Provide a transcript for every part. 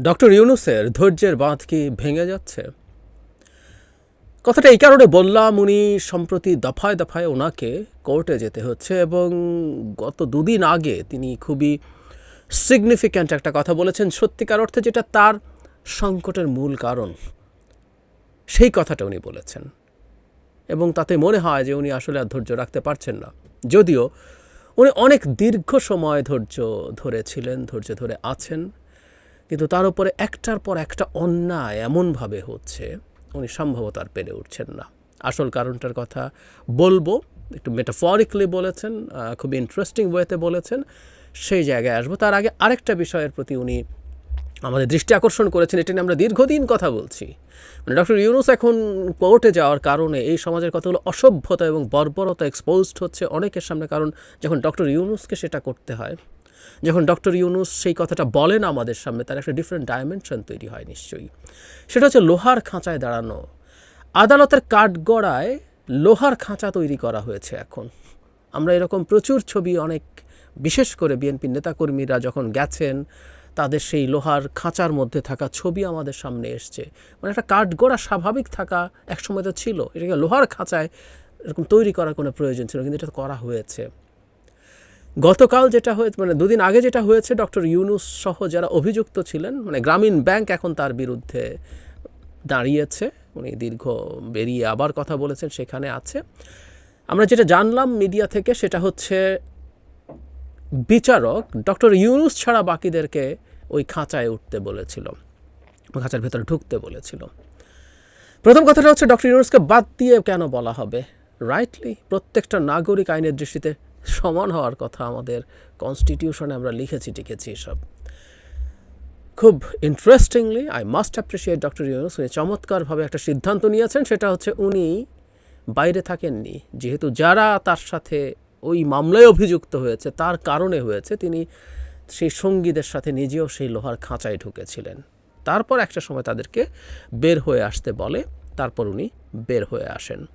Doctor ইউনুসের ধৈর্যের বাঁধ কি ভেঙে যাচ্ছে? কথাটা এই কারণে বললাম, উনি সম্প্রতি দফায় দফায় ওনাকে কোর্টে যেতে হচ্ছে এবং গত দুদিন আগে তিনি খুবই সিগনিফিক্যান্ট একটা কথা বলেছেন। সত্যিকার অর্থে যেটা তার সংকটের মূল কারণ, সেই কথাটা উনি বলেছেন। এবং তাতে মনে হয় যে উনি আসলে আর ধৈর্য রাখতে পারছেন না। যদিও উনি অনেক দীর্ঘ সময় ধৈর্য ধরেছিলেন, ধৈর্য ধরে আছেন। কিন্তু তার উপরে একটার পর একটা অন্যায় এমনভাবে হচ্ছে উনি সম্ভবত আর পেরে উঠছেন না। আসল কারণটার কথা বলব একটু মেটাফরিকলি বলেছেন আহ, খুব ইন্টারেস্টিং ওয়েতে বলেছেন সেই জায়গায় আসব। তার আগে আরেকটা বিষয়ের প্রতি উনি আমাদের দৃষ্টি আকর্ষণ করেছেন এটা নিয়ে আমরা দীর্ঘদিন কথা বলছি। মানে ডক্টর ইউনুস এখন কোর্টে যাওয়ার কারণে এই সমাজের কতগুলো অসভ্যতা এবং বর্বরতা এক্সপোজড হচ্ছে অনেকের সামনে কারণ যখন ডক্টর ইউনুসকে সেটা করতে হয় যখন ডক্টর ইউনুস সেই কথাটা বলেন আমাদের সামনে, তার একটা ডিফারেন্ট ডাইমেনশন তৈরি হয় নিশ্চয়ই। সেটা হচ্ছে লোহার খাঁচায় দাঁড়ানো। আদালতের কাঠগড়ায় লোহার খাঁচা তৈরি করা হয়েছে এখন। আমরা এরকম প্রচুর ছবি, অনেক বিশেষ করে বিএনপির নেতাকর্মীরা যখন গেছেন, তাদের সেই লোহার খাঁচার মধ্যে থাকা ছবি আমাদের সামনে এসছে। মানে একটা কাঠগড়া স্বাভাবিক থাকা একসময় তো ছিল। এটাকে লোহার খাঁচায় এরকম তৈরি করার কোনো প্রয়োজন ছিল কিন্তু এটা করা হয়েছে। গতকাল যেটা হয়েছে মানে দুদিন আগে যেটা হয়েছে, ডক্টর ইউনুস সহ যারা অভিযুক্ত ছিলেন মানে গ্রামীণ ব্যাংক এখন তার বিরুদ্ধে দাঁড়িয়েছে। উনি দীর্ঘ বেরিয়ে আবার কথা বলেছেন, সেখানে আছে। আমরা যেটা জানলাম মিডিয়া থেকে সেটা হচ্ছে বিচারক ডক্টর ইউনুস ছাড়া বাকিদেরকে ওই খাঁচায় উঠতে বলেছিল খাঁচার ভেতরে ঢুকতে বলেছিল। প্রথম কথাটা হচ্ছে, ডক্টর ইউনুসকে বাদ দিয়ে কেন বলা হবে? রাইটলি প্রত্যেকটা নাগরিক আইনের দৃষ্টিতে সমান হওয়ার কথা আমাদের কনস্টিটিউশনে আমরা লিখেছি, টিকেছি এসব। খুব interestingly I must appreciate doctor Yunus উনি চমৎকারভাবে একটা সিদ্ধান্ত নিয়েছেন, সেটা হচ্ছে উনি বাইরে থাকেননি। যেহেতু যারা তার সাথে ওই মামলায় অভিযুক্ত হয়েছে, তার কারণে হয়েছে, তিনি সেই সঙ্গীদের সাথে নিজেও সেই লোহার খাঁচায় ঢুকেছিলেন। তারপর একটা সময় তাদেরকে বের হয়ে আসতে বলে, তারপর উনি বের হয়ে আসেন।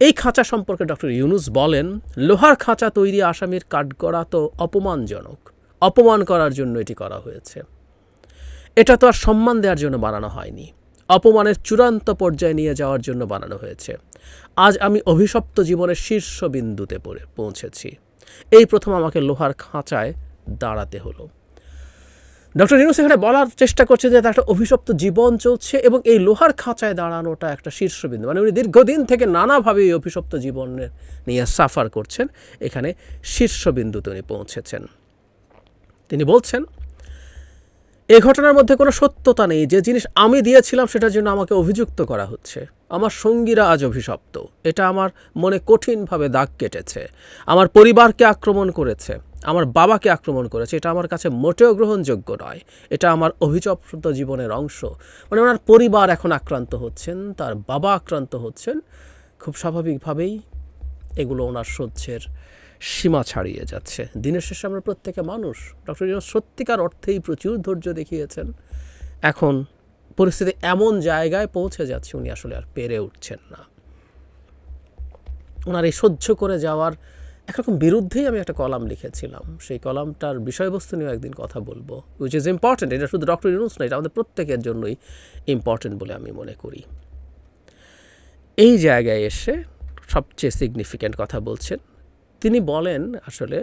এই খাঁচা সম্পর্কে ডক্টর ইউনুস বলেন, লোহার খাঁচা তৈরি আসামির কাঠগড়া তো অপমানজনক। অপমান করার জন্য এটি করা হয়েছে। এটা তো আর সম্মান দেওয়ার জন্য বানানো হয়নি। অপমানের চূড়ান্ত পর্যায়ে নিয়ে যাওয়ার জন্য বানানো হয়েছে। আজ আমি অভিশপ্ত জীবনের শীর্ষবিন্দুতে পড়ে, পৌঁছেছি। এই প্রথম আমাকে লোহার খাঁচায় দাঁড়াতে হলো। ডক্টর ইউনুস এখানে বলার চেষ্টা করছে যে একটা অভিশপ্ত জীবন চলছে এবং এই লোহার খাঁচায় দাঁড়ানোটা একটা শীর্ষবিন্দু। মানে উনি দীর্ঘদিন থেকে নানাভাবে এই অভিশপ্ত জীবনের নিয়ে সাফার করছেন। এখানে শীর্ষবিন্দুতে উনি পৌঁছেছেন। তিনি বলছেন, এ ঘটনার মধ্যে কোনো সত্যতা নেই। যে জিনিস আমি দিয়েছিলাম সেটার জন্য আমাকে অভিযুক্ত করা হচ্ছে। আমার সঙ্গীরা আজ অভিশপ্ত। এটা আমার মনে কঠিনভাবে দাগ কেটেছে। আমার পরিবারকে আক্রমণ করেছে। আমার বাবাকে আক্রমণ করেছে। এটা আমার কাছে মোটেও গ্রহণযোগ্য নয়। এটা আমার অভিশপ্ত জীবনের অংশ। মানে ওনার পরিবার এখন আক্রান্ত হচ্ছেন, তার বাবা আক্রান্ত হচ্ছেন। খুব স্বাভাবিকভাবেই এগুলো ওনার সহ্যের সীমা ছাড়িয়ে যাচ্ছে। দিনের শেষে আমরা প্রত্যেকে মানুষ। ডক্টর ইউনুস সত্যিকার অর্থেই প্রচুর ধৈর্য দেখিয়েছেন। এখন পরিস্থিতি এমন জায়গায় পৌঁছে যাচ্ছে, উনি আসলে আর পেরে উঠছেন না। ওনার এই সহ্য করে যাওয়ার একরকম বিরুদ্ধেই আমি একটা কলাম লিখেছিলাম। সেই কলামটার বিষয়বস্তু নিয়েও একদিন কথা বলব উইচ ইজ ইম্পর্টেন্ট এটা শুধু ডক্টর ইউনুস না এটা আমাদের প্রত্যেকের জন্যই ইম্পর্টেন্ট বলে আমি মনে করি। এই জায়গায় এসে সবচেয়ে সিগনিফিক্যান্ট কথা বলছেন। তিনি বলেন আসলে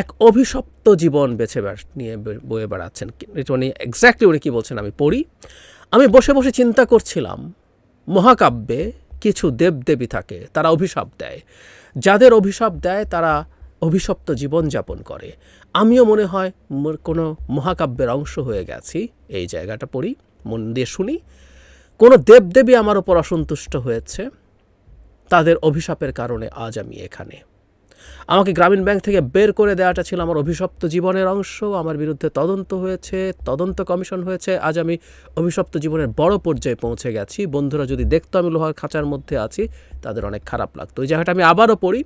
এক অভিশপ্ত জীবন বেছে নিয়ে বয়ে বেড়াচ্ছেন উনি এক্স্যাক্টলি উনি কী বলছেন আমি পড়ি। আমি বসে বসে চিন্তা করছিলাম, মহাকাব্যে কিছু দেবদেবী থাকে, তারা অভিশাপ দেয়। যাদের অভিশাপ দেয়, তারা অভিশপ্ত জীবনযাপন করে। আমিও মনে হয় কোনো মহাকাব্যের অংশ হয়ে গেছি। এই জায়গাটা পড়ি, মন দিয়ে শুনি। কোনো দেবদেবী আমার ওপর অসন্তুষ্ট হয়েছে। তাদের অভিশাপের কারণে আজ আমি এখানে। আমাকে গ্রামীণ ব্যাংক থেকে বের করে দেওয়াটা ছিল আমার অভিশপ্ত জীবনের অংশ। আমার বিরুদ্ধে তদন্ত হয়েছে, তদন্ত কমিশন হয়েছে। আজ আমি অভিশপ্ত জীবনের বড় পর্যায়ে পৌঁছে গেছি। বন্ধুরা যদি দেখতো আমি লোহার খাঁচার মধ্যে আছি, তাদের অনেক খারাপ লাগতো। ওই জায়গাটা আমি আবারও পড়ি।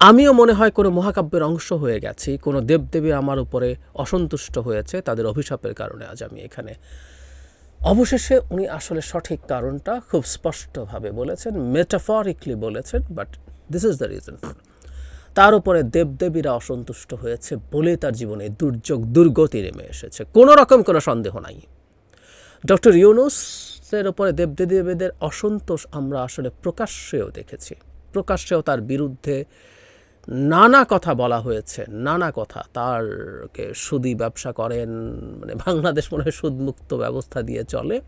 আমিও মনে হয় কোনো মহাকাব্যের অংশ হয়ে গেছি। কোনো দেবদেবী আমার উপরে অসন্তুষ্ট হয়েছে তাদের অভিশাপের কারণে আজ আমি এখানে। অবশেষে উনি আসলে সঠিক কারণটা খুব স্পষ্টভাবে বলেছেন মেটাফরিকলি বলেছেন but this is the reason তার উপরে দেবদেবীরা অসন্তুষ্ট হয়েছে বলে তার জীবনে দুর্যোগ, দুর্গতি নেমে এসেছে। কোনো রকম কোনো সন্দেহ নাই। ডক্টর ইউনুসের ওপরে দেবদেবীদের অসন্তোষ আমরা আসলে প্রকাশ্যেও দেখেছি। প্রকাশ্যেও তার বিরুদ্ধে নানা কথা বলা হয়েছে, নানা কথা। তারকে সুদি ব্যবসা করেন মানে বাংলাদেশ মনে হয় সুদমুক্ত ব্যবস্থা দিয়ে চলে,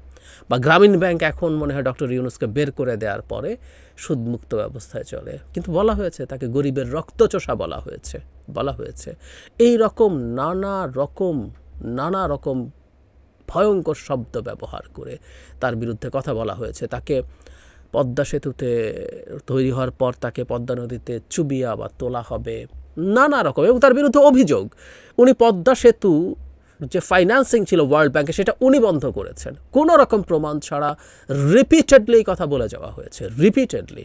বা গ্রামীণ ব্যাংক এখন মনে হয় ডক্টর ইউনুসকে বের করে দেওয়ার পরে সুদমুক্ত ব্যবস্থায় চলে। কিন্তু বলা হয়েছে, তাকে গরিবের রক্তচোষা বলা হয়েছে বলা হয়েছে। এই রকম নানা রকম নানা রকম ভয়ঙ্কর শব্দ ব্যবহার করে তার বিরুদ্ধে কথা বলা হয়েছে। তাকে পদ্মা সেতুতে তৈরি হওয়ার পর তাকে পদ্মা নদীতে চুবিয়া বা তোলা হবে নানা রকম এবং তার বিরুদ্ধে অভিযোগ। উনি পদ্মা সেতু যে ফাইন্যান্সিং ছিল ওয়ার্ল্ড ব্যাংকে সেটা উনি বন্ধ করেছেন। কোনো রকম প্রমাণ ছাড়া রিপিটেডলি কথা বলে যাওয়া হয়েছে রিপিটেডলি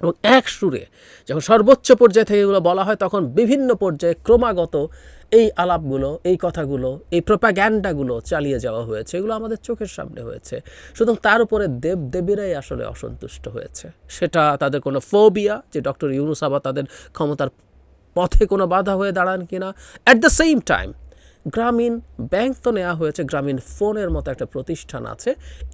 এবং এক সুরে যখন সর্বোচ্চ পর্যায়ে থেকে এগুলো বলা হয়, তখন বিভিন্ন পর্যায়ে ক্রমাগত এই আলাপগুলো, এই কথাগুলো, এই প্রোপাগ্যান্ডাগুলো চালিয়ে যাওয়া হয়েছে, এগুলো আমাদের চোখের সামনে হয়েছে। সুতরাং তার উপরে দেব দেবীরাই আসলে অসন্তুষ্ট হয়েছে। সেটা তাদের কোনো ফোবিয়া যে ডক্টর ইউনুস আবার তাদের ক্ষমতার পথে কোনো বাধা হয়ে দাঁড়ান কিনা। At the same time Grameen bank তো নেওয়া হয়েছে, গ্রামীণ ফোনের মতো একটা প্রতিষ্ঠান আছে।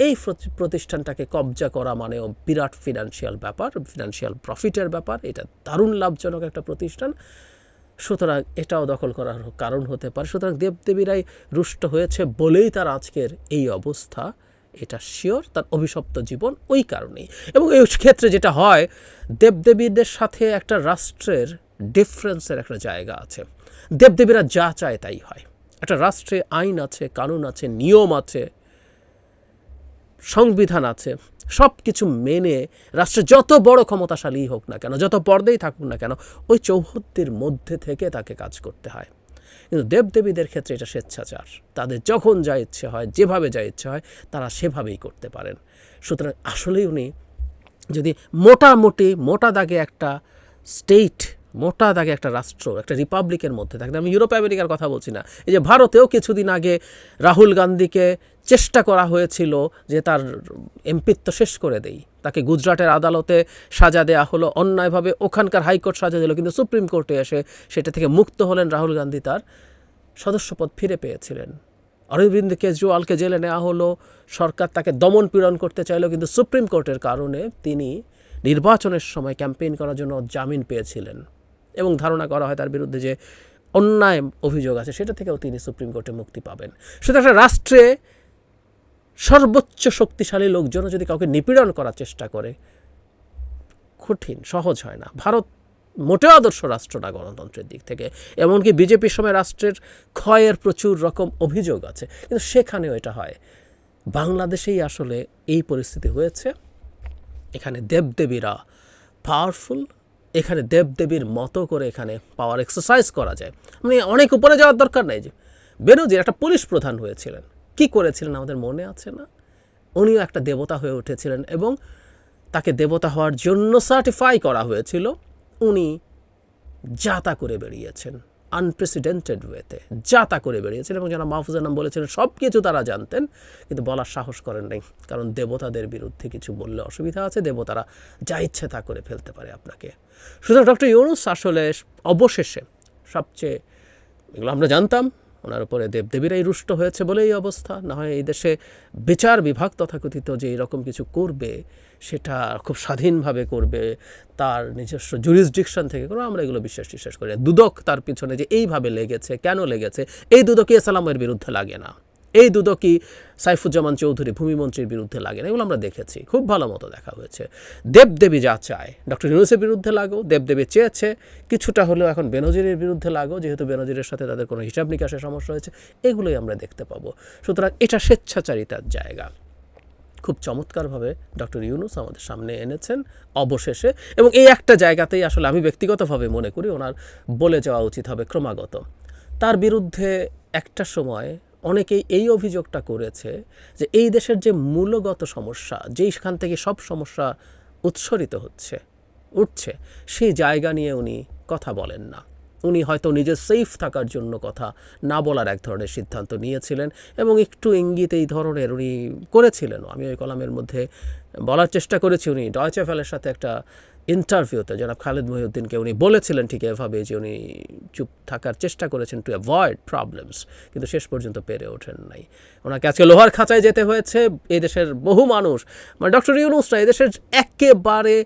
এই প্রতিষ্ঠানটাকে কবজা করা মানেও বিরাট ফিনান্সিয়াল ব্যাপার ফিনান্সিয়াল প্রফিটের ব্যাপার। এটা দারুণ লাভজনক একটা প্রতিষ্ঠান। সুতরাং এটাও দখল করার কারণ হতে পারে। সুতরাং দেবদেবীরাই রুষ্ট হয়েছে বলেই তার আজকের এই অবস্থা। এটা শিওর, তার অভিশপ্ত জীবন ওই কারণেই। এবং এই ক্ষেত্রে যেটা হয়, দেবদেবীদের সাথে একটা রাষ্ট্রের ডিফারেন্সের একটা জায়গা আছে। দেবদেবীরা যা চায় তাই হয়। একটা রাষ্ট্রে আইন আছে, কানুন আছে, নিয়ম আছে, সংবিধান আছে। সব কিছু মেনে রাষ্ট্রে যত বড় ক্ষমতাশালী হোক না কেন, যত পর্দেই থাকুক না কেন, ওই চৌহদ্দির মধ্যে থেকে তাকে কাজ করতে হয়। কিন্তু দেবদেবীদের ক্ষেত্রে এটা স্বেচ্ছাচার। তাদের যখন যা ইচ্ছে হয়, যেভাবে যা ইচ্ছে হয়, তারা সেভাবেই করতে পারেন। সুতরাং আসলেই উনি যদি মোটামুটি, মোটা দাগে একটা স্টেট, মোটা দাগে একটা রাষ্ট্র, একটা রিপাবলিকের মধ্যে থাকে আমি ইউরোপ আমেরিকার কথা বলছি না, এই যে ভারতেও কিছুদিন আগে রাহুল গান্ধীকে চেষ্টা করা হয়েছিল যে তার এমপিত্ব শেষ করে দেই। তাকে গুজরাটের আদালতে সাজা দেওয়া হলো। অন্যায়ভাবে ওখানকার হাইকোর্ট সাজা দিল, কিন্তু সুপ্রিম কোর্টে এসে সেটা থেকে মুক্ত হলেন রাহুল গান্ধী। তার সদস্যপদ ফিরে পেয়েছিলেন। অরবিন্দ কেজরিওয়ালকে জেলে নেওয়া হলো। সরকার তাকে দমন পীড়ন করতে চাইলো, কিন্তু সুপ্রিম কোর্টের কারণে তিনি নির্বাচনের সময় ক্যাম্পেইন করার জন্য জামিন পেয়েছিলেন এবং ধারণা করা হয় তার বিরুদ্ধে যে অন্যায় অভিযোগ আছে, সেটা থেকেও তিনি সুপ্রিম কোর্টে মুক্তি পাবেন। সুতরাং একটা রাষ্ট্রে সর্বোচ্চ শক্তিশালী লোকজনও যদি কাউকে নিপীড়ন করার চেষ্টা করে, কঠিন, সহজ হয় না। ভারত মোটেও আদর্শ রাষ্ট্র না গণতন্ত্রের দিক থেকে। এমনকি বিজেপির সময় রাষ্ট্রের ক্ষয়ের প্রচুর রকম অভিযোগ আছে। কিন্তু সেখানেও এটা হয়। বাংলাদেশেই আসলে এই পরিস্থিতি হয়েছে। এখানে দেবদেবীরা পাওয়ারফুল এখানে দেবদেবীর মতো করে এখানে পাওয়ার এক্সারসাইজ করা যায়। মানে অনেক উপরে যাওয়ার দরকার নেই যে। বেরোজির একটা পুলিশ প্রধান হয়েছিলেন। কি করেছিলেন আমাদের মনে আছে না? উনিও একটা দেবতা হয়ে উঠেছিলেন এবং তাকে দেবতা হওয়ার জন্য সার্টিফাই করা হয়েছিল। উনি যাতা করে বেরিয়েছেন আনপ্রেসিডেন্টেড ওয়েতে যাতা করে বেরিয়েছেন এবং যারা মাহফুজা নাম বলেছিলেন সব কিছু তারা জানতেন, কিন্তু বলার সাহস করেন নাই। কারণ দেবতাদের বিরুদ্ধে কিছু বললে অসুবিধা আছে, দেবতারা যা ইচ্ছে তা করে ফেলতে পারে আপনাকে। সুতরাং ডক্টর ইউনুস আসলে অবশেষে সবচেয়ে, এগুলো আমরা জানতাম ওনার উপরে দেবদেবীরাই রুষ্ট হয়েছে বলে এই অবস্থা। না হয় এই দেশে বিচার বিভাগ তথাকথিত যে এরকম কিছু করবে, সেটা খুব স্বাধীনভাবে করবে, তার নিজস্ব জুরিসডিকশন থেকে করো আমরা এগুলো বিশ্বাস টিশ্বাস করি দুদক তার পিছনে যে এইভাবে লেগেছে, কেন লেগেছে, এই দুদকই এসালামের বিরুদ্ধে লাগে না। এই দুদকই সাইফুজ্জামান চৌধুরী ভূমিমন্ত্রীর বিরুদ্ধে লাগে না, এগুলো আমরা দেখেছি। খুব ভালো মতো দেখা হয়েছে। দেবদেবী যা চায়, ডক্টর ইউনুসের বিরুদ্ধে লাগো, দেবদেবী চেয়েছে, কিছুটা হলেও এখন বেনজিরের বিরুদ্ধে লাগো, যেহেতু বেনজিরের সাথে তাদের কোনো হিসাব নিকাশের সমস্যা হয়েছে, এগুলোই আমরা দেখতে পাবো। সুতরাং এটা স্বেচ্ছাচারিতার জায়গা। খুব চমৎকারভাবে ডক্টর ইউনুস আমাদের সামনে এনেছেন অবশেষে, এবং এই একটা জায়গাতেই আসলে আমি ব্যক্তিগতভাবে মনে করি ওনার বলে যাওয়া উচিত হবে ক্রমাগত। তার বিরুদ্ধে একটা সময় অনেকেই এই অভিযোগটা করেছে যে এই দেশের যে মূলগত সমস্যা যেইখান থেকে সব সমস্যা উৎসরিত হচ্ছে, উঠছে, সেই জায়গা নিয়ে উনি কথা বলেন না। উনি হয়তো নিজের সেফ থাকার জন্য কথা না বলার এক ধরনের সিদ্ধান্ত নিয়েছিলেন এবং একটু ইঙ্গিত এই ধরনের উনি করেছিলেন আমি ওই কলামের মধ্যে বলার চেষ্টা করেছি উনি। ডয়চে ফেলের সাথে একটা ইন্টারভিউতে, জনাব খালেদ মহিউদ্দিনকে উনি বলেছিলেন ঠিক এভাবে যে উনি চুপ থাকার চেষ্টা করেছেন টু অ্যাভয়েড প্রবলেমস কিন্তু শেষ পর্যন্ত পেরে ওঠেন নাই। ওনাকে আজকে লোহার খাঁচায় যেতে হয়েছে এদেশের দেশের বহু মানুষ। মানে ডক্টর ইউনুসরা এদেশের দেশের একেবারে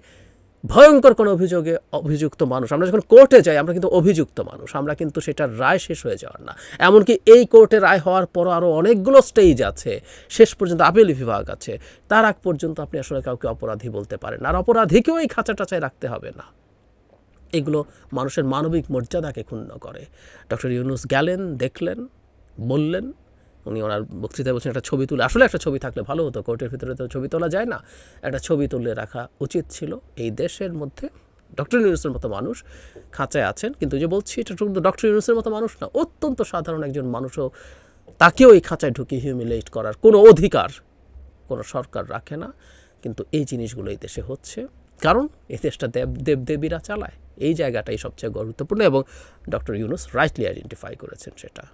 ভয়ঙ্কর কোনো অভিযোগে অভিযুক্ত মানুষ। আমরা যখন কোর্টে যাই, আমরা কিন্তু অভিযুক্ত মানুষ। আমরা কিন্তু সেটার রায় শেষ হয়ে যাওয়ার না। এমনকি এই কোর্টে রায় হওয়ার পর আরও অনেকগুলো স্টেজ আছে। শেষ পর্যন্ত আপিল বিভাগ আছে। তার আগ পর্যন্ত আপনি আসলে কাউকে অপরাধী বলতে পারেন আর অপরাধীকেও এই খাঁচা টাচায় রাখতে হবে না। এগুলো মানুষের মানবিক মর্যাদাকে ক্ষুণ্ণ করে। ডক্টর ইউনুস গেলেন, দেখলেন, বললেন উনি ওনার বক্তৃতায় বলছেন, একটা ছবি তুলে আসলে একটা ছবি থাকলে ভালো হতো, কোর্টের ভিতরে তো ছবি তোলা যায় না। একটা ছবি তুলে রাখা উচিত ছিল। এই দেশের মধ্যে ডক্টর ইউনুসের মতো মানুষ খাঁচায় আছেন, কিন্তু যে বলছি, এটা শুধু ডক্টর ইউনুসের মতো মানুষ না, অত্যন্ত সাধারণ একজন মানুষও তাকেও এই খাঁচায় ঢুকিয়ে হিউমিলেট করার কোনো অধিকার কোনো সরকার রাখে না। কিন্তু এই জিনিসগুলো এই দেশে হচ্ছে। কারণ এই দেশটা দেব দেব দেবীরা চালায়। এই জায়গাটাই সবচেয়ে গুরুত্বপূর্ণ এবং ডক্টর ইউনুস রাইটলি আইডেন্টিফাই করেছেন সেটা।